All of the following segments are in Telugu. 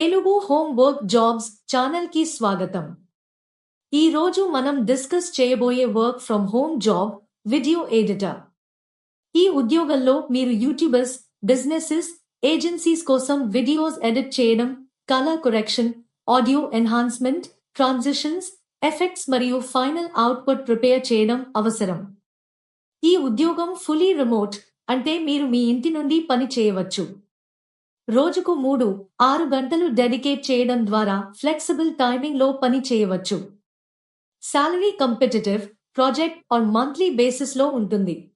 తెలుగు హోమ్ వర్క్ జాబ్స్ ఛానల్కి స్వాగతం. ఈ రోజు మనం డిస్కస్ చేయబోయే work from home job video editor. ఈ ఉద్యోగంలో మీరు యూట్యూబర్స్ బిజినెసెస్ ఏజెన్సీస్ కోసం వీడియోస్ ఎడిట్ చేయడం colour correction audio enhancement transitions effects మరియు ఫైనల్ అవుట్పుట్ ప్రిపేర్ చేయడం అవసరం. ఈ ఉద్యోగం ఫుల్లీ రిమోట్ అంటే మీరు మీ ఇంటి నుండి పని చేయవచ్చు. రోజుకు మూడు ఆరు గంటలు డెడికేట్ చేయడం ద్వారా ఫ్లెక్సిబుల్ టైమింగ్లో పని చేయవచ్చు. Salary competitive project on monthly బేసిస్లో ఉంటుంది.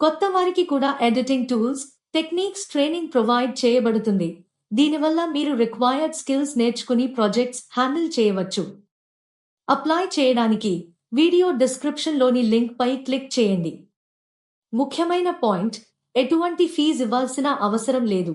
కొత్త వారికి కూడా editing tools techniques training provide చేయబడుతుంది. దీనివల్ల మీరు రిక్వైర్డ్ స్కిల్స్ నేర్చుకుని ప్రాజెక్ట్స్ హ్యాండిల్ చేయవచ్చు. అప్లై చేయడానికి వీడియో డిస్క్రిప్షన్లోని లింక్పై క్లిక్ చేయండి. ముఖ్యమైన పాయింట్ ఎటువంటి ఫీజు ఇవ్వాల్సిన అవసరం లేదు.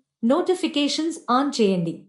నోటిఫికేషన్స్ ఆన్ చేయండి